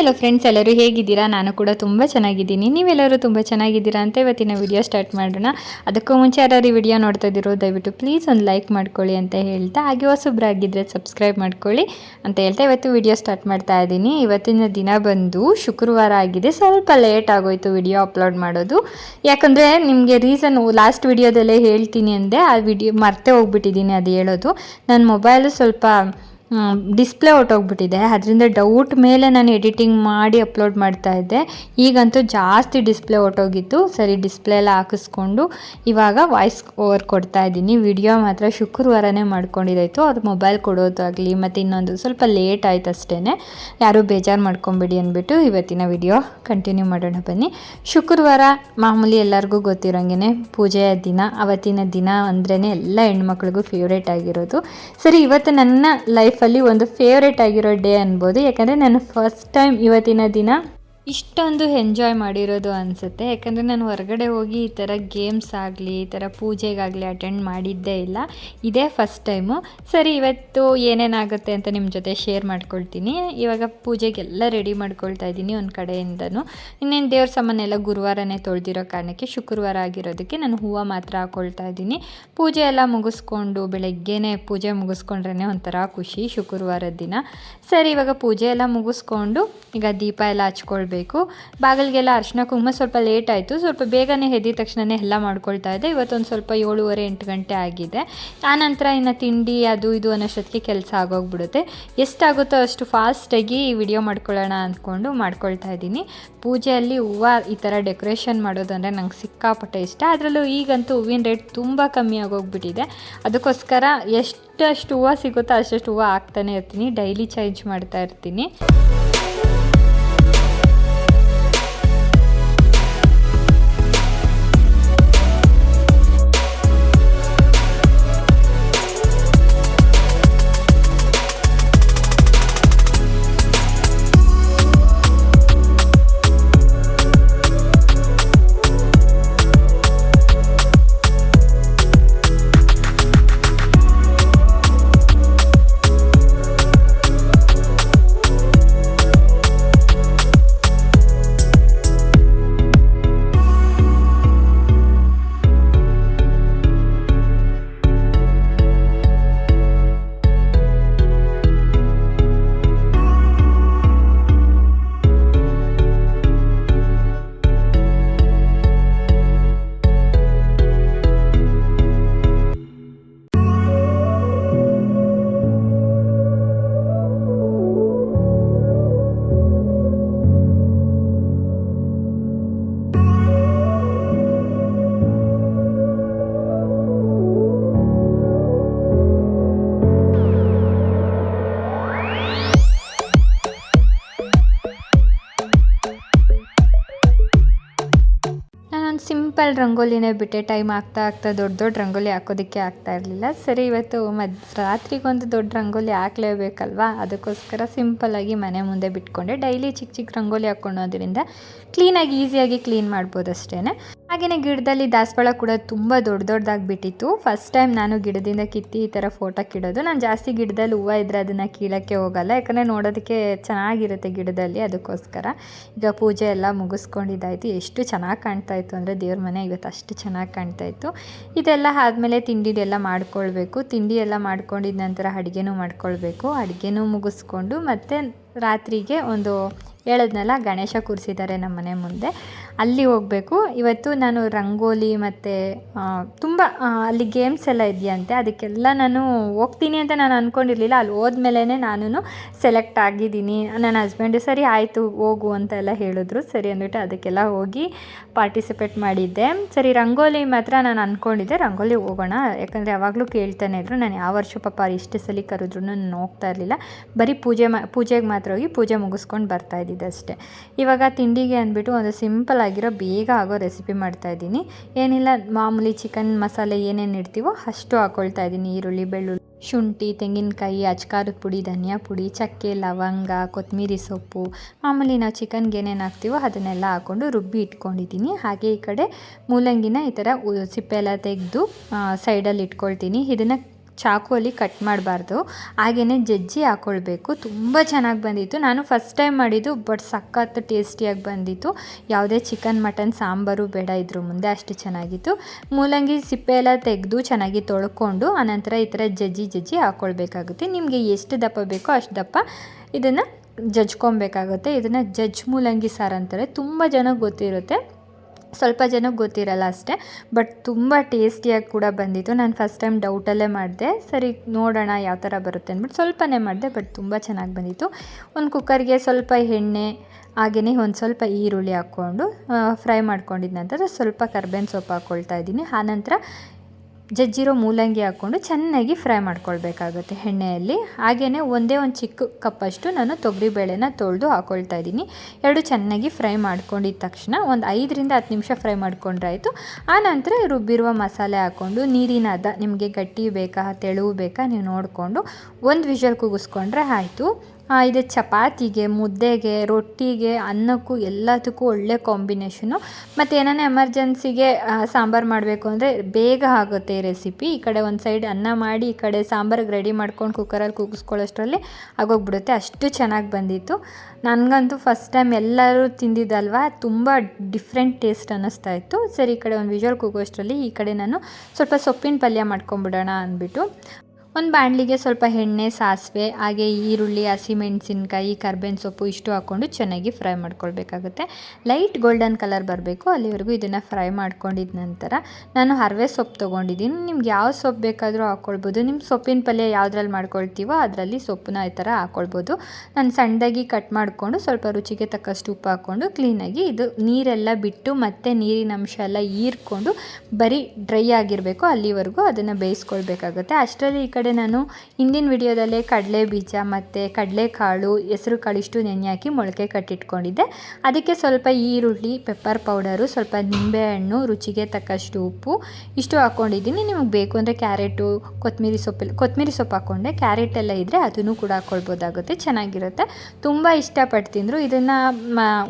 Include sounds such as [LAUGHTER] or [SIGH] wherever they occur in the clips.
Hello friends ಎಲ್ಲರೂ ಹೇಗಿದ್ದೀರಾ? ನಾನು ಕೂಡ ತುಂಬ ಚೆನ್ನಾಗಿದ್ದೀನಿ. ನೀವೆಲ್ಲರೂ ತುಂಬ ಚೆನ್ನಾಗಿದ್ದೀರಾ ಅಂತ ಇವತ್ತಿನ ವಿಡಿಯೋ ಸ್ಟಾರ್ಟ್ ಮಾಡೋಣ. ಅದಕ್ಕೂ ಮುಂಚೆ ಯಾರು ಈ ವಿಡಿಯೋ ನೋಡ್ತಾ ಇದ್ದೀರೋ, ದಯವಿಟ್ಟು ಪ್ಲೀಸ್ ಒಂದು ಲೈಕ್ ಮಾಡ್ಕೊಳ್ಳಿ ಅಂತ ಹೇಳ್ತಾ, ಹಾಗೆ ಹೊಸಬ್ರಾಗಿದ್ದರೆ ಸಬ್ಸ್ಕ್ರೈಬ್ ಮಾಡ್ಕೊಳ್ಳಿ ಅಂತ ಹೇಳ್ತಾ ಇವತ್ತು ವಿಡಿಯೋ ಸ್ಟಾರ್ಟ್ ಮಾಡ್ತಾ ಇದ್ದೀನಿ. ಇವತ್ತಿನ ದಿನ ಬಂದು ಶುಕ್ರವಾರ ಆಗಿದೆ. ಸ್ವಲ್ಪ ಲೇಟ್ ಆಗೋಯ್ತು ವಿಡಿಯೋ ಅಪ್ಲೋಡ್ ಮಾಡೋದು. ಯಾಕಂದರೆ ನಿಮಗೆ ರೀಸನ್ ಲಾಸ್ಟ್ ವಿಡಿಯೋದಲ್ಲೇ ಹೇಳ್ತೀನಿ ಅಂದೆ. ಆ ವಿಡಿಯೋ ಮರ್ತೆ ಹೋಗ್ಬಿಟ್ಟಿದ್ದೀನಿ ಅದು ಹೇಳೋದು. ನನ್ನ ಮೊಬೈಲು ಸ್ವಲ್ಪ ಡಿಸ್ಪ್ಲೇ ಹೊಟ್ಟೋಗ್ಬಿಟ್ಟಿದೆ ಅದರಿಂದ ಡೌಟ್ ಮೇಲೆ ನಾನು ಎಡಿಟಿಂಗ್ ಮಾಡಿ ಅಪ್ಲೋಡ್ ಮಾಡ್ತಾ ಇದ್ದೆ. ಈಗಂತೂ ಜಾಸ್ತಿ ಡಿಸ್ಪ್ಲೇ ಹೊಟ್ಟೋಗಿತ್ತು ಸರಿ ಡಿಸ್ಪ್ಲೇ ಎಲ್ಲ ಹಾಕಿಸ್ಕೊಂಡು ಇವಾಗ ವಾಯ್ಸ್ ಓವರ್ ಕೊಡ್ತಾ ಇದ್ದೀನಿ. ವಿಡಿಯೋ ಮಾತ್ರ ಶುಕ್ರವಾರನೇ ಮಾಡ್ಕೊಂಡಿದ್ದಾಯಿತು ಅದು ಮೊಬೈಲ್ ಕೊಡೋದಾಗಲಿ ಮತ್ತು ಇನ್ನೊಂದು ಸ್ವಲ್ಪ ಲೇಟ್ ಆಯ್ತು ಅಷ್ಟೇ ಯಾರೂ ಬೇಜಾರು ಮಾಡ್ಕೊಂಬಿಡಿ ಅಂದ್ಬಿಟ್ಟು ಇವತ್ತಿನ ವಿಡಿಯೋ ಕಂಟಿನ್ಯೂ ಮಾಡೋಣ ಬನ್ನಿ. ಶುಕ್ರವಾರ ಮಾಮೂಲಿ ಎಲ್ಲರಿಗೂ ಗೊತ್ತಿರೋಂಗೆ ಪೂಜೆಯ ದಿನ, ಅವತ್ತಿನ ದಿನ ಅಂದ್ರೇ ಎಲ್ಲ ಹೆಣ್ಮಕ್ಳಿಗೂ ಫೇವ್ರೇಟ್ ಆಗಿರೋದು. ಸರಿ, ಇವತ್ತು ನನ್ನ ಲೈಫಲ್ಲಿ ಒಂದು ಫೇವ್ರೇಟ್ ಆಗಿರೋ ಡೇ ಅನ್ಬೋದು. ಯಾಕಂದರೆ ನಾನು ಫಸ್ಟ್ ಟೈಮ್ ಇವತ್ತಿನ ದಿನ ಇಷ್ಟೊಂದು ಎಂಜಾಯ್ ಮಾಡಿರೋದು ಅನಿಸುತ್ತೆ. ಯಾಕಂದರೆ ನಾನು ಹೊರಗಡೆ ಹೋಗಿ ಈ ಥರ ಗೇಮ್ಸ್ ಆಗಲಿ, ಈ ಥರ ಪೂಜೆಗಾಗಲಿ ಅಟೆಂಡ್ ಮಾಡಿದ್ದೇ ಇಲ್ಲ. ಇದೇ ಫಸ್ಟ್ ಟೈಮು ಸರಿ, ಇವತ್ತು ಏನೇನಾಗುತ್ತೆ ಅಂತ ನಿಮ್ಮ ಜೊತೆ ಶೇರ್ ಮಾಡ್ಕೊಳ್ತೀನಿ. ಇವಾಗ ಪೂಜೆಗೆಲ್ಲ ರೆಡಿ ಮಾಡ್ಕೊಳ್ತಾ ಇದ್ದೀನಿ ಒಂದು ಕಡೆಯಿಂದನೂ. ಇನ್ನೇನು ದೇವ್ರ ಸಾಮಾನೆಲ್ಲ ಗುರುವಾರನೇ ತೊಳೆದಿರೋ ಕಾರಣಕ್ಕೆ ಶುಕ್ರವಾರ ಆಗಿರೋದಕ್ಕೆ ನಾನು ಹೂವು ಮಾತ್ರ ಹಾಕ್ಕೊಳ್ತಾ ಇದ್ದೀನಿ. ಪೂಜೆ ಎಲ್ಲ ಮುಗಿಸ್ಕೊಂಡು ಬೆಳಗ್ಗೆನೇ ಪೂಜೆ ಮುಗಿಸ್ಕೊಂಡ್ರೇ ಒಂಥರ ಖುಷಿ ಶುಕ್ರವಾರದ ದಿನ. ಸರಿ, ಇವಾಗ ಪೂಜೆ ಎಲ್ಲ ಮುಗಿಸ್ಕೊಂಡು ಈಗ ದೀಪ ಎಲ್ಲ ಹಚ್ಕೊಳ್ಬೇಕು. ಬಾಗಿಲಿಗೆಲ್ಲ ಅರ್ಶಿನ, ಕುಂಕುಮ ಸ್ವಲ್ಪ ಲೇಟ್ ಆಯಿತು. ಸ್ವಲ್ಪ ಬೇಗನೆ ಹೆದಿ ತಕ್ಷಣನೇ ಎಲ್ಲ ಮಾಡ್ಕೊಳ್ತಾ ಇದ್ದೆ. ಇವತ್ತೊಂದು ಸ್ವಲ್ಪ ಏಳುವರೆ, ಎಂಟು ಗಂಟೆ ಆಗಿದೆ. ಆನಂತರ ಇನ್ನು ತಿಂಡಿ, ಅದು ಇದು ಅನ್ನೋಷ್ಟೊತ್ತಿಗೆ ಕೆಲಸ ಆಗೋಗ್ಬಿಡುತ್ತೆ. ಎಷ್ಟಾಗುತ್ತೋ ಅಷ್ಟು ಫಾಸ್ಟಾಗಿ ವಿಡಿಯೋ ಮಾಡ್ಕೊಳ್ಳೋಣ ಅಂದ್ಕೊಂಡು ಮಾಡ್ಕೊಳ್ತಾ ಇದ್ದೀನಿ. ಪೂಜೆಯಲ್ಲಿ ಹೂವು ಈ ಥರ ಡೆಕೋರೇಷನ್ ಮಾಡೋದಂದರೆ ನಂಗೆ ಸಿಕ್ಕಾಪಟ್ಟೆ ಇಷ್ಟ. ಅದರಲ್ಲೂ ಈಗಂತೂ ಹೂವಿನ ರೇಟ್ ತುಂಬ ಕಮ್ಮಿ ಆಗೋಗ್ಬಿಟ್ಟಿದೆ. ಅದಕ್ಕೋಸ್ಕರ ಎಷ್ಟಷ್ಟು ಹೂವು ಸಿಗುತ್ತೋ ಅಷ್ಟಷ್ಟು ಹೂವು ಹಾಕ್ತಾನೆ ಇರ್ತೀನಿ. ಡೈಲಿ ಚೇಂಜ್ ಮಾಡ್ತಾ ಇರ್ತೀನಿ. ರಂಗೋಲಿನೇ ಬಿಟ್ಟೆ ಟೈಮ್ ಆಗ್ತಾ ಆಗ್ತಾ ದೊಡ್ಡ ದೊಡ್ಡ ರಂಗೋಲಿ ಹಾಕೋದಕ್ಕೆ ಆಗ್ತಾ ಇರಲಿಲ್ಲ. ಸರಿ, ಇವತ್ತು ಮದ್, ರಾತ್ರಿಗೊಂದು ದೊಡ್ಡ ರಂಗೋಲಿ ಹಾಕ್ಲೇಬೇಕಲ್ವಾ? ಅದಕ್ಕೋಸ್ಕರ ಸಿಂಪಲ್ಲಾಗಿ ಮನೆ ಮುಂದೆ ಬಿಟ್ಕೊಂಡೆ. ಡೈಲಿ ಚಿಕ್ಕ ಚಿಕ್ಕ ರಂಗೋಲಿ ಹಾಕ್ಕೊಳೋದ್ರಿಂದ ಕ್ಲೀನಾಗಿ ಈಸಿಯಾಗಿ ಕ್ಲೀನ್ ಮಾಡ್ಬೋದು ಅಷ್ಟೇ ಹಾಗೆಯೇ ಗಿಡದಲ್ಲಿ ದಾಸವಾಳ ಕೂಡ ತುಂಬ ದೊಡ್ಡ ದೊಡ್ಡದಾಗಿ ಬಿಟ್ಟಿತ್ತು ಫಸ್ಟ್ ಟೈಮ್ ನಾನು ಗಿಡದಿಂದ ಕಿತ್ತಿ ಈ ಥರ ಫೋಟೋ ಕಿಡೋದು. ನಾನು ಜಾಸ್ತಿ ಗಿಡದಲ್ಲಿ ಹೂವು ಇದ್ದರೆ ಅದನ್ನು ಕೀಳೋಕ್ಕೆ ಹೋಗಲ್ಲ. ಯಾಕಂದರೆ ನೋಡೋದಕ್ಕೆ ಚೆನ್ನಾಗಿರುತ್ತೆ ಗಿಡದಲ್ಲಿ ಅದಕ್ಕೋಸ್ಕರ. ಈಗ ಪೂಜೆ ಎಲ್ಲ ಮುಗಿಸ್ಕೊಂಡಿದ್ದಾಯಿತು. ಎಷ್ಟು ಚೆನ್ನಾಗಿ ಕಾಣ್ತಾ ಇತ್ತು ಅಂದರೆ ದೇವ್ರ ಮನೆ ಇವತ್ತು ಅಷ್ಟು ಚೆನ್ನಾಗಿ ಕಾಣ್ತಾ ಇತ್ತು. ಇದೆಲ್ಲ ಆದಮೇಲೆ ತಿಂಡಿದೆಲ್ಲ ಮಾಡ್ಕೊಳ್ಬೇಕು. ತಿಂಡಿ ಎಲ್ಲ ಮಾಡ್ಕೊಂಡಿದ ನಂತರ ಅಡುಗೆನೂ ಮಾಡ್ಕೊಳ್ಬೇಕು. ಅಡುಗೆನೂ ಮುಗಿಸ್ಕೊಂಡು ಮತ್ತು ರಾತ್ರಿಗೆ ಒಂದು ಹೇಳದ್ನಲ್ಲ, ಗಣೇಶ ಕೂರಿಸಿದ್ದಾರೆ ನಮ್ಮ ಮನೆ ಮುಂದೆ. ಅಲ್ಲಿ ಹೋಗಬೇಕು. ಇವತ್ತು ನಾನು ರಂಗೋಲಿ ಮತ್ತು ತುಂಬ ಅಲ್ಲಿ ಗೇಮ್ಸ್ ಎಲ್ಲ ಇದೆಯಂತೆ. ಅದಕ್ಕೆಲ್ಲ ನಾನು ಹೋಗ್ತೀನಿ ಅಂತ ನಾನು ಅಂದ್ಕೊಂಡಿರಲಿಲ್ಲ ಅಲ್ಲಿ ಹೋದ್ಮೇಲೆ ನಾನು ಸೆಲೆಕ್ಟ್ ಆಗಿದ್ದೀನಿ. ನನ್ನ ಹಸ್ಬೆಂಡು ಸರಿ ಆಯಿತು, ಹೋಗು ಅಂತ ಎಲ್ಲ ಹೇಳಿದ್ರು. ಸರಿ ಅಂದ್ಬಿಟ್ಟು ಅದಕ್ಕೆಲ್ಲ ಹೋಗಿ ಪಾರ್ಟಿಸಿಪೇಟ್ ಮಾಡಿದ್ದೆ. ಸರಿ, ರಂಗೋಲಿ ಮಾತ್ರ ನಾನು ಅಂದ್ಕೊಂಡಿದ್ದೆ ರಂಗೋಲಿ ಹೋಗೋಣ. ಯಾಕಂದರೆ ಯಾವಾಗಲೂ ಕೇಳ್ತಾನೆ ಇದ್ರು. ನಾನು ಯಾವ ವರ್ಷ ಪಾಪ ಇಷ್ಟು ಸಲ ಕರೆದ್ರು ನಾನು ಹೋಗ್ತಾ ಇರಲಿಲ್ಲ. ಬರೀ ಪೂಜೆ ಮಾ, ಪೂಜೆಗೆ ಮಾತ್ರ ಹೋಗಿ ಪೂಜೆ ಮುಗಿಸ್ಕೊಂಡು ಬರ್ತಾ ಇದ್ದಿದ್ದೆ ಅಷ್ಟೇ. ಇವಾಗ ತಿಂಡಿಗೆ ಅಂದ್ಬಿಟ್ಟು ಒಂದು ಸಿಂಪಲ್ ಆಗಿರೋ ಬೇಗ ಆಗೋ ರೆಸಿಪಿ ಮಾಡ್ತಾ ಇದ್ದೀನಿ. ಏನಿಲ್ಲ, ಮಾಮೂಲಿ ಚಿಕನ್ ಮಸಾಲೆ ಏನೇನು ಇಡ್ತೀವೋ ಅಷ್ಟು ಹಾಕ್ಕೊಳ್ತಾ ಇದ್ದೀನಿ. ಈರುಳ್ಳಿ, ಬೆಳ್ಳುಳ್ಳಿ, ಶುಂಠಿ, ತೆಂಗಿನಕಾಯಿ ಅಚ್ಕಾರದ ಪುಡಿ, ಧನಿಯಾ ಪುಡಿ, ಚಕ್ಕೆ, ಲವಂಗ, ಕೊತ್ತಂಬರಿ ಸೊಪ್ಪು. ಮಾಮೂಲಿ ನಾವು ಚಿಕನ್ಗೆ ಏನೇನು ಹಾಕ್ತೀವೋ ಅದನ್ನೆಲ್ಲ ಹಾಕ್ಕೊಂಡು ರುಬ್ಬಿ ಇಟ್ಕೊಂಡಿದ್ದೀನಿ. ಹಾಗೆ ಈ ಕಡೆ ಮೂಲಂಗಿನ ಈ ಥರ ಸಿಪ್ಪೆ ಎಲ್ಲ ತೆಗೆದು ಸೈಡಲ್ಲಿ ಇಟ್ಕೊಳ್ತೀನಿ. ಇದನ್ನು ಚಾಕುವಲ್ಲಿ ಕಟ್ ಮಾಡಬಾರ್ದು. ಹಾಗೆಯೇ ಜಜ್ಜಿ ಹಾಕ್ಕೊಳ್ಬೇಕು ತುಂಬ ಚೆನ್ನಾಗಿ ಬಂದಿತ್ತು. ನಾನು ಫಸ್ಟ್ ಟೈಮ್ ಮಾಡಿದ್ದು, ಬಟ್ ಸಖತ್ ಟೇಸ್ಟಿಯಾಗಿ ಬಂದಿತ್ತು. ಯಾವುದೇ ಚಿಕನ್ ಮಟನ್ ಸಾಂಬಾರು ಬೇಡ ಇದ್ರ ಮುಂದೆ ಅಷ್ಟು ಚೆನ್ನಾಗಿತ್ತು. ಮೂಲಂಗಿ ಸಿಪ್ಪೆ ಎಲ್ಲ ತೆಗೆದು ಚೆನ್ನಾಗಿ ತೊಳ್ಕೊಂಡು, ಆನಂತರ ಈ ಥರ ಜಜ್ಜಿ ಜಜ್ಜಿ ಹಾಕ್ಕೊಳ್ಬೇಕಾಗುತ್ತೆ ನಿಮಗೆ ಎಷ್ಟು ದಪ್ಪ ಬೇಕೋ ಅಷ್ಟು ದಪ್ಪ ಇದನ್ನು ಜಜ್ಕೊಬೇಕಾಗುತ್ತೆ ಇದನ್ನು ಜಜ್ ಮೂಲಂಗಿ ಸಾರು ಅಂತಾರೆ. ತುಂಬ ಜನಕ್ಕೆ ಗೊತ್ತಿರುತ್ತೆ. ಸ್ವಲ್ಪ ಜನಕ್ಕೆ ಗೊತ್ತಿರಲ್ಲ ಅಷ್ಟೇ ಬಟ್ ತುಂಬ ಟೇಸ್ಟಿಯಾಗಿ ಕೂಡ ಬಂದಿತ್ತು. ನಾನು ಫಸ್ಟ್ ಟೈಮ್ ಡೌಟಲ್ಲೇ ಮಾಡಿದೆ. ಸರಿ, ನೋಡೋಣ ಯಾವ ಥರ ಬರುತ್ತೆ ಅಂದ್ಬಿಟ್ಟು ಸ್ವಲ್ಪನೇ ಮಾಡಿದೆ ಬಟ್ ತುಂಬ ಚೆನ್ನಾಗಿ ಬಂದಿತ್ತು. ಒಂದು ಕುಕ್ಕರ್ಗೆ ಸ್ವಲ್ಪ ಎಣ್ಣೆ ಹಾಗೆಯೇ ಒಂದು ಸ್ವಲ್ಪ ಈರುಳ್ಳಿ ಹಾಕ್ಕೊಂಡು ಫ್ರೈ ಮಾಡ್ಕೊಂಡಿದ್ದ ನಂತರ ಸ್ವಲ್ಪ ಕರ್ಬೇವಿನ ಸೊಪ್ಪು ಹಾಕ್ಕೊಳ್ತಾ ಇದ್ದೀನಿ. ಆನಂತರ ಜಜ್ಜಿರೋ ಮೂಲಂಗಿ ಹಾಕ್ಕೊಂಡು ಚೆನ್ನಾಗಿ ಫ್ರೈ ಮಾಡ್ಕೊಳ್ಬೇಕಾಗುತ್ತೆ ಎಣ್ಣೆಯಲ್ಲಿ. ಹಾಗೆಯೇ ಒಂದೇ ಒಂದು ಚಿಕ್ಕ ಕಪ್ಪಷ್ಟು ನಾನು ತೊಗರಿಬೇಳೆನ ತೊಳೆದು ಹಾಕ್ಕೊಳ್ತಾ ಇದ್ದೀನಿ. ಎರಡು ಚೆನ್ನಾಗಿ ಫ್ರೈ ಮಾಡ್ಕೊಂಡಿದ್ದ ತಕ್ಷಣ ಒಂದು ಐದರಿಂದ ಹತ್ತು ನಿಮಿಷ ಫ್ರೈ ಮಾಡ್ಕೊಂಡ್ರೆ ಆಯಿತು. ಆನಂತರ ರುಬ್ಬಿರುವ ಮಸಾಲೆ ಹಾಕ್ಕೊಂಡು ನೀರಿನ ಅದ ನಿಮಗೆ ಗಟ್ಟಿ ಬೇಕಾ, ತೆಳುವು ಬೇಕಾ ನೀವು ನೋಡಿಕೊಂಡು ಒಂದು ವಿಷಲ್ ಕೂಗಿಸ್ಕೊಂಡ್ರೆ ಆಯಿತು. ಇದು ಚಪಾತಿಗೆ, ಮುದ್ದೆಗೆ, ರೊಟ್ಟಿಗೆ, ಅನ್ನಕ್ಕೂ ಎಲ್ಲದಕ್ಕೂ ಒಳ್ಳೆ ಕಾಂಬಿನೇಷನು ಮತ್ತು ಏನಾನ ಎಮರ್ಜೆನ್ಸಿಗೆ ಸಾಂಬಾರು ಮಾಡಬೇಕು ಅಂದರೆ ಬೇಗ ಆಗುತ್ತೆ ರೆಸಿಪಿ ಈ ಕಡೆ ಒಂದು ಸೈಡ್ ಅನ್ನ ಮಾಡಿ, ಈ ಕಡೆ ಸಾಂಬಾರಿಗೆ ರೆಡಿ ಮಾಡ್ಕೊಂಡು ಕುಕ್ಕರಲ್ಲಿ ಕೂಗಿಸ್ಕೊಳ್ಳೋಷ್ಟರಲ್ಲಿ ಆಗೋಗ್ಬಿಡುತ್ತೆ. ಅಷ್ಟು ಚೆನ್ನಾಗಿ ಬಂದಿತ್ತು. ನನಗಂತೂ ಫಸ್ಟ್ ಟೈಮ್ ಎಲ್ಲರೂ ತಿಂದಿದ್ದಲ್ವ? ತುಂಬ ಡಿಫ್ರೆಂಟ್ ಟೇಸ್ಟ್ ಅನ್ನಿಸ್ತಾ ಇತ್ತು. ಸರಿ, ಈ ಕಡೆ ಒಂದು ವಿಜುವಲ್ ಕೂಗೋಷ್ಟರಲ್ಲಿ ಈ ಕಡೆ ನಾನು ಸ್ವಲ್ಪ ಸೊಪ್ಪಿನ ಪಲ್ಯ ಮಾಡ್ಕೊಂಬಿಡೋಣ ಅಂದ್ಬಿಟ್ಟು. ಒಂದು ಬಾಣಲಿಗೆ ಸ್ವಲ್ಪ ಎಣ್ಣೆ, ಸಾಸಿವೆ, ಹಾಗೆ ಈರುಳ್ಳಿ ಹಸಿಮೆಣಸಿನ್ಕಾಯಿ ಕರ್ಬೇವಿನ ಸೊಪ್ಪು ಇಷ್ಟು ಹಾಕ್ಕೊಂಡು ಚೆನ್ನಾಗಿ ಫ್ರೈ ಮಾಡ್ಕೊಳ್ಬೇಕಾಗುತ್ತೆ. ಲೈಟ್ ಗೋಲ್ಡನ್ ಕಲರ್ ಬರಬೇಕು. ಅಲ್ಲಿವರೆಗೂ ಇದನ್ನು ಫ್ರೈ ಮಾಡ್ಕೊಂಡಿದ ನಂತರ ನಾನು ಹರವೆ ಸೊಪ್ಪು ತೊಗೊಂಡಿದ್ದೀನಿ. ನಿಮ್ಗೆ ಯಾವ ಸೊಪ್ಪು ಬೇಕಾದರೂ ಹಾಕ್ಕೊಳ್ಬೋದು ನಿಮ್ಮ ಸೊಪ್ಪಿನ ಪಲ್ಯ ಯಾವುದ್ರಲ್ಲಿ ಮಾಡ್ಕೊಳ್ತೀವೋ ಅದರಲ್ಲಿ ಸೊಪ್ಪನ್ನ ಈ ಥರ ಹಾಕ್ಕೊಳ್ಬೋದು ನಾನು ಸಣ್ಣದಾಗಿ ಕಟ್ ಮಾಡಿಕೊಂಡು ಸ್ವಲ್ಪ ರುಚಿಗೆ ತಕ್ಕಷ್ಟು ಉಪ್ಪು ಹಾಕ್ಕೊಂಡು ಕ್ಲೀನಾಗಿ ಇದು ನೀರೆಲ್ಲ ಬಿಟ್ಟು ಮತ್ತೆ ನೀರಿನ ಅಂಶ ಎಲ್ಲ ಹೀರ್ಕೊಂಡು ಬರೀ ಡ್ರೈ ಆಗಿರಬೇಕು. ಅಲ್ಲಿವರೆಗೂ ಅದನ್ನು ಬೇಯಿಸ್ಕೊಳ್ಬೇಕಾಗುತ್ತೆ. ಅಷ್ಟರಲ್ಲಿ ಈ ನಾನು ಹಿಂದಿನ ವಿಡಿಯೋದಲ್ಲೇ ಕಡಲೆ ಬೀಜ ಮತ್ತು ಕಡಲೆಕಾಳು ಹೆಸರು ಕಾಳು ಇಷ್ಟು ನೆನೆ ಹಾಕಿ ಮೊಳಕೆ ಕಟ್ಟಿಟ್ಕೊಂಡಿದ್ದೆ. ಅದಕ್ಕೆ ಸ್ವಲ್ಪ ಈರುಳ್ಳಿ ಪೆಪ್ಪರ್ ಪೌಡರು ಸ್ವಲ್ಪ ನಿಂಬೆಹಣ್ಣು, ರುಚಿಗೆ ತಕ್ಕಷ್ಟು ಉಪ್ಪು ಇಷ್ಟು ಹಾಕ್ಕೊಂಡಿದ್ದೀನಿ ನಿಮಗೆ ಬೇಕು ಅಂದರೆ ಕ್ಯಾರೆಟು ಕೊತ್ತಂಬರಿ ಸೊಪ್ಪು ಕೊತ್ತಂಬರಿ ಸೊಪ್ಪು ಹಾಕ್ಕೊಂಡೆ ಕ್ಯಾರೆಟ್ ಎಲ್ಲ ಇದ್ದರೆ ಅದನ್ನು ಕೂಡ ಹಾಕ್ಕೊಳ್ಬೋದಾಗುತ್ತೆ ಚೆನ್ನಾಗಿರುತ್ತೆ. ತುಂಬ ಇಷ್ಟಪಟ್ಟು ತಿಂದರು. ಇದನ್ನು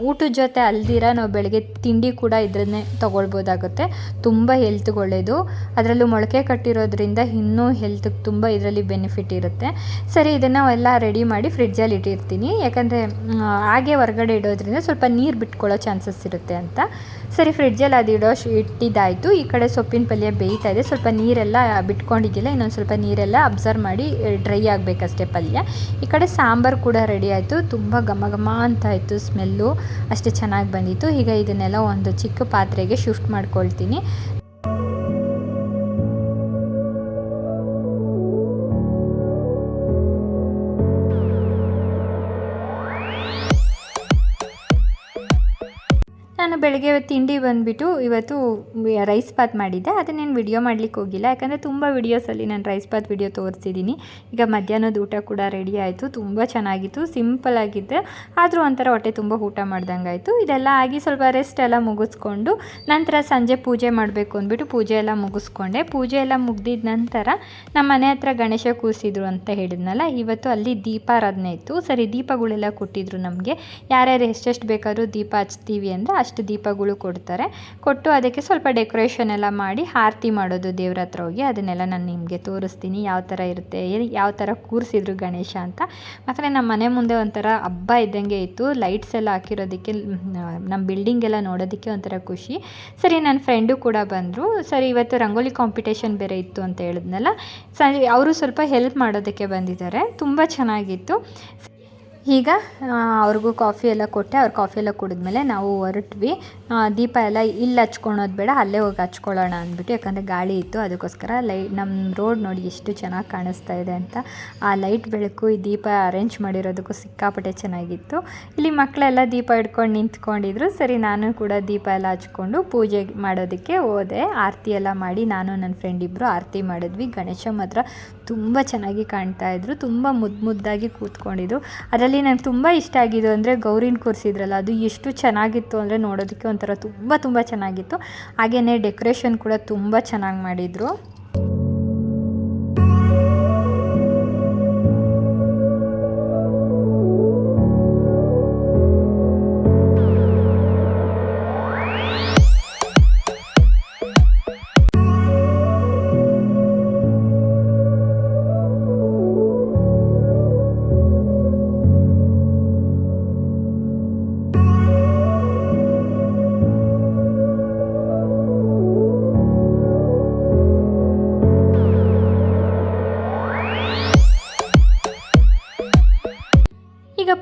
ಊಟದ ಜೊತೆ ಅಲ್ದಿರ ನಾವು ಬೆಳಗ್ಗೆ ತಿಂಡಿ ಕೂಡ ಇದನ್ನೇ ತೊಗೊಳ್ಬೋದಾಗುತ್ತೆ. ತುಂಬ ಹೆಲ್ತ್ಗೆ ಒಳ್ಳೆಯದು ಅದರಲ್ಲೂ ಮೊಳಕೆ ಕಟ್ಟಿರೋದ್ರಿಂದ ಇನ್ನೂ ಹೆಲ್ತ್ಗೆ ತುಂಬ ತುಂಬ ಇದರಲ್ಲಿ ಬೆನಿಫಿಟ್ ಇರುತ್ತೆ. ಸರಿ, ಇದನ್ನು ಎಲ್ಲ ರೆಡಿ ಮಾಡಿ ಫ್ರಿಡ್ಜಲ್ಲಿ ಇಟ್ಟಿರ್ತೀನಿ. ಯಾಕಂದರೆ ಹಾಗೆ ಹೊರಗಡೆ ಇಡೋದ್ರಿಂದ ಸ್ವಲ್ಪ ನೀರು ಬಿಟ್ಕೊಳ್ಳೋ ಚಾನ್ಸಸ್ ಇರುತ್ತೆ ಅಂತ. ಸರಿ ಫ್ರಿಡ್ಜಲ್ಲಿ ಅದು ಇಡೋ ಇಟ್ಟಿದ್ದಾಯಿತು. ಈ ಕಡೆ ಸೊಪ್ಪಿನ ಪಲ್ಯ ಬೇಯ್ತಾ ಇದೆ. ಸ್ವಲ್ಪ ನೀರೆಲ್ಲ ಬಿಟ್ಕೊಂಡಿದ್ದಿಲ್ಲ, ಇನ್ನೊಂದು ಸ್ವಲ್ಪ ನೀರೆಲ್ಲ ಅಬ್ಸರ್ವ್ ಮಾಡಿ ಡ್ರೈ ಆಗಬೇಕಷ್ಟೇ ಪಲ್ಯ. ಈ ಕಡೆ ಸಾಂಬಾರು ಕೂಡ ರೆಡಿ ಆಯಿತು. ತುಂಬ ಘಮ ಘಮ ಅಂತ ಆಯಿತು ಸ್ಮೆಲ್ಲು ಅಷ್ಟೇ ಚೆನ್ನಾಗಿ ಬಂದಿತ್ತು. ಈಗ ಇದನ್ನೆಲ್ಲ ಒಂದು ಚಿಕ್ಕ ಪಾತ್ರೆಗೆ ಶಿಫ್ಟ್ ಮಾಡ್ಕೊಳ್ತೀನಿ. ನಾನು ಬೆಳಗ್ಗೆ ತಿಂಡಿ ಬಂದುಬಿಟ್ಟು ಇವತ್ತು ರೈಸ್ ಬಾತ್ ಮಾಡಿದ್ದೆ. ಅದನ್ನೇನು ವಿಡಿಯೋ ಮಾಡಲಿಕ್ಕೆ ಹೋಗಿಲ್ಲ. ಯಾಕಂದರೆ ತುಂಬ ವಿಡಿಯೋಸಲ್ಲಿ ನಾನು ರೈಸ್ ಬಾತ್ ವಿಡಿಯೋ ತೋರಿಸಿದ್ದೀನಿ. ಈಗ ಮಧ್ಯಾಹ್ನದ ಊಟ ಕೂಡ ರೆಡಿ ಆಯಿತು. ತುಂಬ ಚೆನ್ನಾಗಿತ್ತು. ಸಿಂಪಲ್ ಆಗಿದ್ದೆ ಆದರೂ ಒಂಥರ ಹೊಟ್ಟೆ ತುಂಬ ಊಟ ಮಾಡ್ದಂಗೆ ಆಯಿತು ಇದೆಲ್ಲ ಆಗಿ ಸ್ವಲ್ಪ ರೆಸ್ಟ್ ಎಲ್ಲ ಮುಗಿಸ್ಕೊಂಡು ನಂತರ ಸಂಜೆ ಪೂಜೆ ಮಾಡಬೇಕು ಅಂದ್ಬಿಟ್ಟು ಪೂಜೆ ಎಲ್ಲ ಮುಗಿಸ್ಕೊಂಡೆ. ಪೂಜೆ ಎಲ್ಲ ಮುಗ್ದಿದ ನಂತರ ನಮ್ಮ ಮನೆ ಹತ್ರ ಗಣೇಶ ಕೂರಿಸಿದ್ರು ಅಂತ ಹೇಳಿದ್ನಲ್ಲ, ಇವತ್ತು ಅಲ್ಲಿ ದೀಪಾರಾಧನೆ ಇತ್ತು. ಸರಿ, ದೀಪಗಳೆಲ್ಲ ಕೊಟ್ಟಿದ್ರು ನಮಗೆ. ಯಾರ್ಯಾರು ಎಷ್ಟೆಷ್ಟು ಬೇಕಾದರೂ ದೀಪ ಹಚ್ತೀವಿ ಅಂದರೆ ಅಷ್ಟು ದೀಪಗಳು ಕೊಡ್ತಾರೆ. ಕೊಟ್ಟು ಅದಕ್ಕೆ ಸ್ವಲ್ಪ ಡೆಕೋರೇಷನ್ ಎಲ್ಲ ಮಾಡಿ ಆರತಿ ಮಾಡೋದು ದೇವ್ರ ಹತ್ರ ಹೋಗಿ ಅದನ್ನೆಲ್ಲ ನಾನು ನಿಮಗೆ ತೋರಿಸ್ತೀನಿ. ಯಾವ ಥರ ಇರುತ್ತೆ ಯಾವ ಥರ ಕೂರಿಸಿದ್ರು ಗಣೇಶ ಅಂತ. ಮತ್ತು ನಮ್ಮ ಮನೆ ಮುಂದೆ ಒಂಥರ ಹಬ್ಬ ಇದ್ದಂಗೆ ಇತ್ತು. ಲೈಟ್ಸ್ ಎಲ್ಲ ಹಾಕಿರೋದಕ್ಕೆ ನಮ್ಮ ಬಿಲ್ಡಿಂಗ್ ಎಲ್ಲ ನೋಡೋದಕ್ಕೆ ಒಂಥರ ಖುಷಿ. ಸರಿ ನನ್ನ ಫ್ರೆಂಡು ಕೂಡ ಬಂದರು. ಸರಿ, ಇವತ್ತು ರಂಗೋಲಿ ಕಾಂಪಿಟೇಷನ್ ಬೇರೆ ಇತ್ತು ಅಂತ ಹೇಳಿದ್ನಲ್ಲ. ಸರಿ, ಅವರು ಸ್ವಲ್ಪ ಹೆಲ್ಪ್ ಮಾಡೋದಕ್ಕೆ ಬಂದಿದ್ದಾರೆ. ತುಂಬ ಚೆನ್ನಾಗಿತ್ತು. ಈಗ ಅವ್ರಿಗೂ ಕಾಫಿ ಎಲ್ಲ ಕೊಟ್ಟೆ. ಅವ್ರು ಕಾಫಿ ಎಲ್ಲ ಕುಡಿದ್ಮೇಲೆ ನಾವು ಹೊರಟ್ವಿ. ದೀಪ ಎಲ್ಲ ಇಲ್ಲಿ ಹಚ್ಕೊಳೋದು ಬೇಡ, ಅಲ್ಲೇ ಹೋಗಿ ಹಚ್ಕೊಳ್ಳೋಣ ಅಂದ್ಬಿಟ್ಟು. ಯಾಕಂದರೆ ಗಾಳಿ ಇತ್ತು, ಅದಕ್ಕೋಸ್ಕರ ಲೈಟ್ ನಮ್ಮ ರೋಡ್ ನೋಡಿ ಎಷ್ಟು ಚೆನ್ನಾಗಿ ಕಾಣಿಸ್ತಾ ಇದೆ ಅಂತ. ಆ ಲೈಟ್ ಬೆಳಕು, ಈ ದೀಪ ಅರೇಂಜ್ ಮಾಡಿರೋದಕ್ಕೂ ಸಿಕ್ಕಾಪಟ್ಟೆ ಚೆನ್ನಾಗಿತ್ತು. ಇಲ್ಲಿ ಮಕ್ಕಳೆಲ್ಲ ದೀಪ ಹಿಡ್ಕೊಂಡು ನಿಂತ್ಕೊಂಡಿದ್ರು. ಸರಿ, ನಾನು ಕೂಡ ದೀಪ ಎಲ್ಲ ಹಚ್ಕೊಂಡು ಪೂಜೆ ಮಾಡೋದಕ್ಕೆ ಹೋದೆ. ಆರತಿ ಎಲ್ಲ ಮಾಡಿ ನಾನು, ನನ್ನ ಫ್ರೆಂಡ್ ಇಬ್ಬರು ಆರತಿ ಮಾಡಿದ್ವಿ. ಗಣೇಶ ಮಾತ್ರ ತುಂಬ ಚೆನ್ನಾಗಿ ಕಾಣ್ತಾ ಇದ್ರು, ತುಂಬ ಮುದ್ದು ಮುದ್ದಾಗಿ ಕೂತ್ಕೊಂಡಿದ್ರು. ಅದರಲ್ಲಿ ನನಗೆ ತುಂಬ ಇಷ್ಟ ಆಗಿದ್ದು ಅಂದರೆ ಗೌರಿನ ಕೂರಿಸಿದ್ರಲ್ಲ ಅದು ಎಷ್ಟು ಚೆನ್ನಾಗಿತ್ತು ಅಂದರೆ ನೋಡೋದಕ್ಕೆ ಒಂಥರ ತುಂಬ ತುಂಬ ಚೆನ್ನಾಗಿತ್ತು. ಹಾಗೆಯೇ ಡೆಕೋರೇಷನ್ ಕೂಡ ತುಂಬ ಚೆನ್ನಾಗಿ ಮಾಡಿದರು.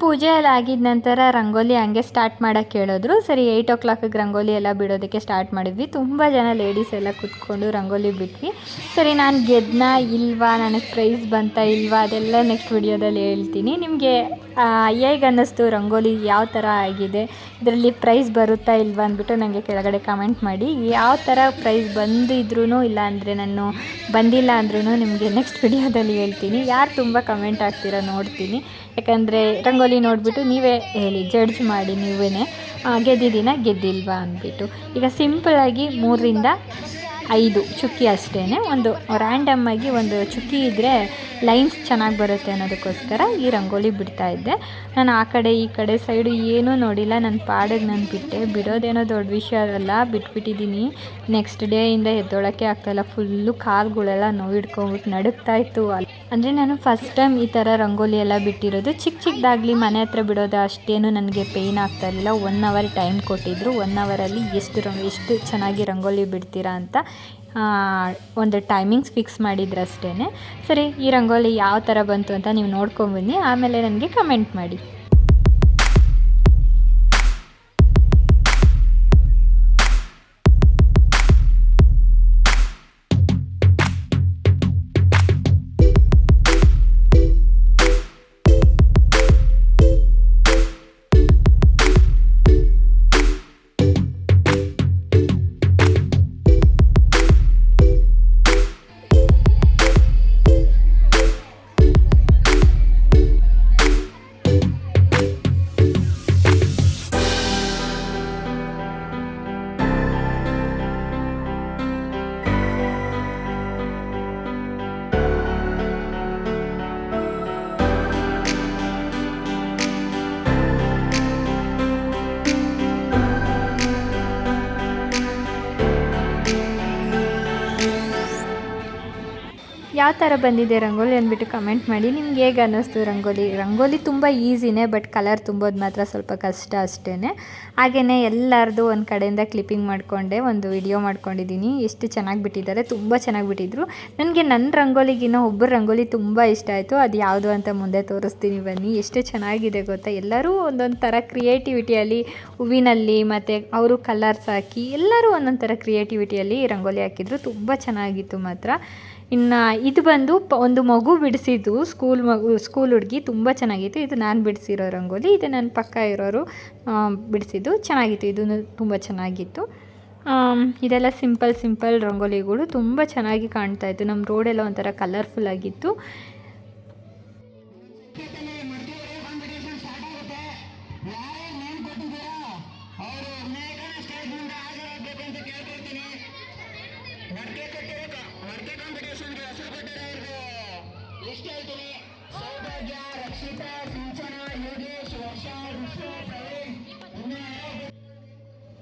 ಪೂಜೆ ಎಲ್ಲ ಆಗಿದ ನಂತರ ರಂಗೋಲಿ ಹಂಗೆ ಸ್ಟಾರ್ಟ್ ಮಾಡೋಕ್ಕೆ ಹೇಳಿದ್ರು. ಸರಿ ಏಯ್ಟ್ ಓ ಕ್ಲಾಕಿಗೆ ರಂಗೋಲಿ ಎಲ್ಲ ಬಿಡೋದಕ್ಕೆ ಸ್ಟಾರ್ಟ್ ಮಾಡಿದ್ವಿ. ತುಂಬ ಜನ ಲೇಡೀಸ್ ಎಲ್ಲ ಕುತ್ಕೊಂಡು ರಂಗೋಲಿ ಬಿಟ್ವಿ. ಸರಿ, ನಾನು ಗೆದ್ನ ಇಲ್ವಾ? ನನಗೆ ಪ್ರೈಸ್ ಬಂತಾ ಇಲ್ವಾ? ಅದೆಲ್ಲ ನೆಕ್ಸ್ಟ್ ವಿಡಿಯೋದಲ್ಲಿ ಹೇಳ್ತೀನಿ. ನಿಮಗೆ ಹೇಗೆ ಅನ್ನಿಸ್ತು ರಂಗೋಲಿ ಯಾವ ಥರ ಆಗಿದೆ? ಇದರಲ್ಲಿ ಪ್ರೈಸ್ ಬರುತ್ತಾ ಇಲ್ವಾ ಅಂದ್ಬಿಟ್ಟು ನನಗೆ ಕೆಳಗಡೆ ಕಮೆಂಟ್ ಮಾಡಿ. ಯಾವ ಥರ ಪ್ರೈಸ್ ಬಂದಿದ್ರೂ ಇಲ್ಲ ಅಂದರೆ ನಾನು ಬಂದಿಲ್ಲ ಅಂದ್ರೂ ನಿಮಗೆ ನೆಕ್ಸ್ಟ್ [LAUGHS] ವಿಡಿಯೋದಲ್ಲಿ ಹೇಳ್ತೀನಿ. ಯಾರು ತುಂಬ ಕಮೆಂಟ್ ಆಗ್ತೀರಾ ನೋಡ್ತೀನಿ. ಯಾಕಂದರೆ ರಂಗೋಲಿ ನೋಡಿಬಿಟ್ಟು ನೀವೇ ಹೇಳಿ ಜಡ್ಜ್ ಮಾಡಿ ನೀವೇ ಗೆದ್ದಿದ್ದೀನ ಗೆದ್ದಿಲ್ವಾ ಅಂದ್ಬಿಟ್ಟು. ಈಗ ಸಿಂಪಲ್ ಆಗಿ ಮೂರರಿಂದ ಐದು ಚುಕ್ಕಿ ಅಷ್ಟೇ ಒಂದು ರ್ಯಾಂಡಮ್ ಆಗಿ ಒಂದು ಚುಕ್ಕಿ ಇದ್ದರೆ ಲೈನ್ಸ್ ಚೆನ್ನಾಗಿ ಬರುತ್ತೆ ಅನ್ನೋದಕ್ಕೋಸ್ಕರ ಈ ರಂಗೋಲಿ ಬಿಡ್ತಾ ಇದ್ದೆ. ನಾನು ಆ ಕಡೆ ಈ ಕಡೆ ಸೈಡು ಏನೂ ನೋಡಿಲ್ಲ. ನನ್ನ ಪಾಡಿಗೆ ನಾನು ಬಿಟ್ಟೆ. ಬಿಡೋದೇನೋ ದೊಡ್ಡ ವಿಷಯ ಅಲ್ಲ ಬಿಟ್ಬಿಟ್ಟಿದ್ದೀನಿ ನೆಕ್ಸ್ಟ್ ಡೇಯಿಂದ ಎದ್ದೊಳಕ್ಕೆ ಆಗ್ತಾಯಿಲ್ಲ ಫುಲ್ಲು ಕಾಲುಗಳೆಲ್ಲ ನೋವು ಹಿಡ್ಕೊಂಬಿಟ್ಟು ನಡುಕ್ತಾ ಇತ್ತು. ಅಲ್ಲಿ ಅಂದರೆ ನಾನು ಫಸ್ಟ್ ಟೈಮ್ ಈ ಥರ ರಂಗೋಲಿ ಎಲ್ಲ ಬಿಟ್ಟಿರೋದು. ಚಿಕ್ಕ ಚಿಕ್ಕದಾಗಲಿ ಮನೆ ಹತ್ರ ಬಿಡೋದು ಅಷ್ಟೇನು ನನಗೆ ಪೇಯ್ನ್ ಆಗ್ತಾ ಇರಲಿಲ್ಲ. ಒನ್ ಅವರ್ ಟೈಮ್ ಕೊಟ್ಟಿದ್ದರು ಒನ್ ಅವರಲ್ಲಿ ಎಷ್ಟು ರಂಗ್ ಎಷ್ಟು ಚೆನ್ನಾಗಿ ರಂಗೋಲಿ ಬಿಡ್ತೀರಾ ಅಂತ ಒಂದು ಟೈಮಿಂಗ್ಸ್ ಫಿಕ್ಸ್ ಮಾಡಿದ್ರು ಅಷ್ಟೇ ಸರಿ, ಈ ರಂಗೋಲಿ ಯಾವ ಥರ ಬಂತು ಅಂತ ನೀವು ನೋಡ್ಕೊಂಬನ್ನಿ ಆಮೇಲೆ ನನಗೆ ಕಮೆಂಟ್ ಮಾಡಿ. ಥರ ಬಂದಿದೆ ರಂಗೋಲಿ ಅಂದ್ಬಿಟ್ಟು ಕಮೆಂಟ್ ಮಾಡಿ. ನಿಮ್ಗೆ ಹೇಗೆ ಅನ್ನಿಸ್ತು ರಂಗೋಲಿ? ರಂಗೋಲಿ ತುಂಬ ಈಸಿನೇ ಬಟ್ ಕಲರ್ ತುಂಬೋದು ಮಾತ್ರ ಸ್ವಲ್ಪ ಕಷ್ಟ ಅಷ್ಟೇ ಹಾಗೆಯೇ ಎಲ್ಲರದು ಒಂದು ಕಡೆಯಿಂದ ಕ್ಲಿಪ್ಪಿಂಗ್ ಮಾಡಿಕೊಂಡೆ, ಒಂದು ವಿಡಿಯೋ ಮಾಡ್ಕೊಂಡಿದ್ದೀನಿ. ಎಷ್ಟು ಚೆನ್ನಾಗಿ ಬಿಟ್ಟಿದ್ದಾರೆ, ತುಂಬ ಚೆನ್ನಾಗಿ ಬಿಟ್ಟಿದ್ರು. ನನಗೆ ನನ್ನ ರಂಗೋಲಿಗಿನ್ನ ಒಬ್ಬರು ರಂಗೋಲಿ ತುಂಬ ಇಷ್ಟ ಆಯಿತು. ಅದು ಯಾವುದು ಅಂತ ಮುಂದೆ ತೋರಿಸ್ತೀನಿ ಬನ್ನಿ. ಎಷ್ಟು ಚೆನ್ನಾಗಿದೆ ಗೊತ್ತಾ? ಎಲ್ಲರೂ ಒಂದೊಂದು ಥರ ಕ್ರಿಯೇಟಿವಿಟಿಯಲ್ಲಿ ಹೂವಿನಲ್ಲಿ ಮತ್ತು ಅವರು ಕಲರ್ಸ್ ಹಾಕಿ ಎಲ್ಲರೂ ಒಂದೊಂದು ಥರ ಕ್ರಿಯೇಟಿವಿಟಿಯಲ್ಲಿ ರಂಗೋಲಿ ಹಾಕಿದ್ರು. ತುಂಬ ಚೆನ್ನಾಗಿತ್ತು ಮಾತ್ರ. ಇನ್ನು ಇದು ಬಂದು ಪ, ಒಂದು ಮಗು ಬಿಡಿಸಿದ್ದು ಸ್ಕೂಲ್ ಮಗು ಸ್ಕೂಲ್ ಹುಡುಗಿ ತುಂಬ ಚೆನ್ನಾಗಿತ್ತು ಇದು ನಾನು ಬಿಡಿಸಿರೋ ರಂಗೋಲಿ, ಇದು ನನ್ನ ಪಕ್ಕ ಇರೋರು ಬಿಡಿಸಿದ್ದು ಚೆನ್ನಾಗಿತ್ತು. ಇದು ತುಂಬ ಚೆನ್ನಾಗಿತ್ತು. ಇದೆಲ್ಲ ಸಿಂಪಲ್ ಸಿಂಪಲ್ ರಂಗೋಲಿಗಳು ತುಂಬ ಚೆನ್ನಾಗಿ ಕಾಣ್ತಾ ಇತ್ತು. ನಮ್ಮ ರೋಡೆಲ್ಲ ಒಂಥರ ಕಲರ್ಫುಲ್ ಆಗಿತ್ತು.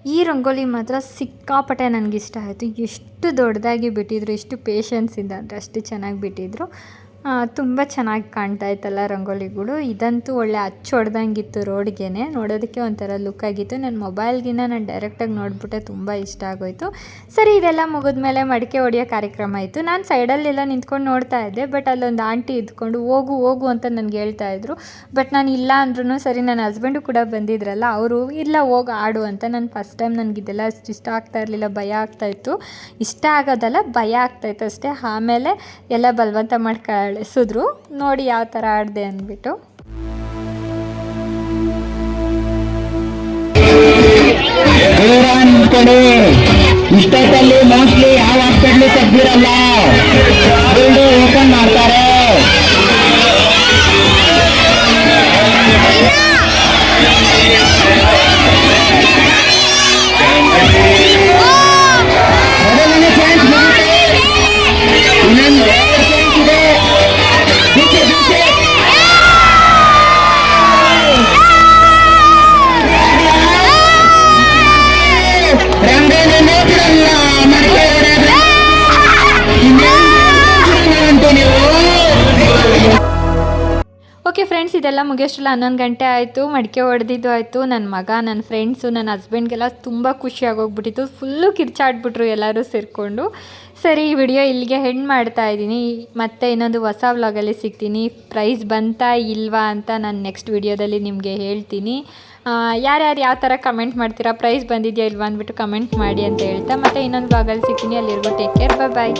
ಈ ರಂಗೋಲಿ ಮಾತ್ರ ಸಿಕ್ಕಾಪಟ್ಟೆ ನನಗಿಷ್ಟ ಆಯಿತು. ಎಷ್ಟು ದೊಡ್ಡದಾಗಿ ಬಿಟ್ಟಿದ್ರು, ಎಷ್ಟು ಪೇಷನ್ಸಿಂದ ಅಂದರೆ ಅಷ್ಟು ಚೆನ್ನಾಗಿ ಬಿಟ್ಟಿದ್ರು. ತುಂಬ ಚೆನ್ನಾಗಿ ಕಾಣ್ತಾ ಇತ್ತಲ್ಲ ರಂಗೋಲಿಗಳು. ಇದಂತೂ ಒಳ್ಳೆ ಅಚ್ಚು ಹೊಡ್ದಂಗಿತ್ತು ರೋಡ್ಗೆ ನೋಡೋದಕ್ಕೆ ಒಂಥರ ಲುಕ್ ಆಗಿತ್ತು. ನನ್ನ ಮೊಬೈಲ್ಗಿನ್ನ ನಾನು ಡೈರೆಕ್ಟಾಗಿ ನೋಡಿಬಿಟ್ಟೆ, ತುಂಬ ಇಷ್ಟ ಆಗೋಯ್ತು. ಸರಿ, ಇದೆಲ್ಲ ಮುಗಿದ್ಮೇಲೆ ಮಡಿಕೆ ಹೊಡೆಯೋ ಕಾರ್ಯಕ್ರಮ ಇತ್ತು. ನಾನು ಸೈಡಲ್ಲೆಲ್ಲ ನಿಂತ್ಕೊಂಡು ನೋಡ್ತಾ ಇದ್ದೆ ಬಟ್ ಅಲ್ಲೊಂದು ಆಂಟಿ ಇದ್ಕೊಂಡು, ಹೋಗು ಹೋಗು ಅಂತ ನನಗೆ ಹೇಳ್ತಾ ಇದ್ರು. ಬಟ್ ನಾನು ಇಲ್ಲ ಅಂದ್ರೂ ಸರಿ ನನ್ನ ಹಸ್ಬೆಂಡು ಕೂಡ ಬಂದಿದ್ರಲ್ಲ, ಅವರು, ಇಲ್ಲ, ಹೋಗಿ, ಆಡು ಅಂತ ನಾನು ಫಸ್ಟ್ ಟೈಮ್ ನನಗೆ ಇದೆಲ್ಲ ಅಷ್ಟು ಇಷ್ಟ ಆಗ್ತಾ ಇರಲಿಲ್ಲ, ಭಯ ಆಗ್ತಾ ಇತ್ತು. ಇಷ್ಟ ಆಗೋದಲ್ಲ, ಭಯ ಆಗ್ತಾ ಇತ್ತು ಅಷ್ಟೇ. ಆಮೇಲೆ ಎಲ್ಲ ಬಲವಂತ ಮಾಡಿ ಕಳಿಸಿದ್ರು ನೋಡಿ ಯಾವ ಥರ ಆಡಿದೆ ಅಂದ್ಬಿಟ್ಟು. ಕಡೆ ಮೋಸ್ಟ್ಲಿ ಯಾವ ಹಾಸ್ಪಿಟ್ಲು ತೆಗ್ದಿರಲ್ಲ ಓಪನ್ ಮಾಡ್ತಾರೆ. ಇದೆಲ್ಲ ಮುಗಿಯೋಷ್ಟಲ್ಲ ಹನ್ನೊಂದು ಗಂಟೆ ಆಯಿತು. ಮಡಿಕೆ ಹೊಡೆದಿದ್ದು ಆಯಿತು. ನನ್ನ ಮಗ ನನ್ನ ಫ್ರೆಂಡ್ಸು ನನ್ನ ಹಸ್ಬೆಂಡ್ಗೆಲ್ಲ ತುಂಬ ಖುಷಿಯಾಗೋಗ್ಬಿಟ್ಟಿತ್ತು ಫುಲ್ಲು ಕಿರ್ಚಾಡ್ಬಿಟ್ರು ಎಲ್ಲರೂ ಸೇರಿಕೊಂಡು. ಸರಿ, ಈ ವಿಡಿಯೋ ಇಲ್ಲಿಗೆ ಹೆಣ್ಣು ಮಾಡ್ತಾ ಇದ್ದೀನಿ. ಮತ್ತೆ ಇನ್ನೊಂದು ಹೊಸ ವ್ಲಾಗಲ್ಲಿ ಸಿಗ್ತೀನಿ. ಪ್ರೈಸ್ ಬಂತಾ ಇಲ್ವಾ ಅಂತ ನಾನು ನೆಕ್ಸ್ಟ್ ವಿಡಿಯೋದಲ್ಲಿ ನಿಮಗೆ ಹೇಳ್ತೀನಿ. ಯಾರ್ಯಾರು ಯಾವ ಥರ ಕಮೆಂಟ್ ಮಾಡ್ತೀರಾ? ಪ್ರೈಸ್ ಬಂದಿದೆಯಾ ಇಲ್ವಾ ಅಂದ್ಬಿಟ್ಟು ಕಮೆಂಟ್ ಮಾಡಿ ಅಂತ ಹೇಳ್ತಾ. ಮತ್ತೆ ಇನ್ನೊಂದು ವ್ಲಾಗಲ್ಲಿ ಸಿಗ್ತೀನಿ. ಅಲ್ಲಿರ್ಗೋ ಟೇಕ್ ಕೇರ್ ಬಾಯ್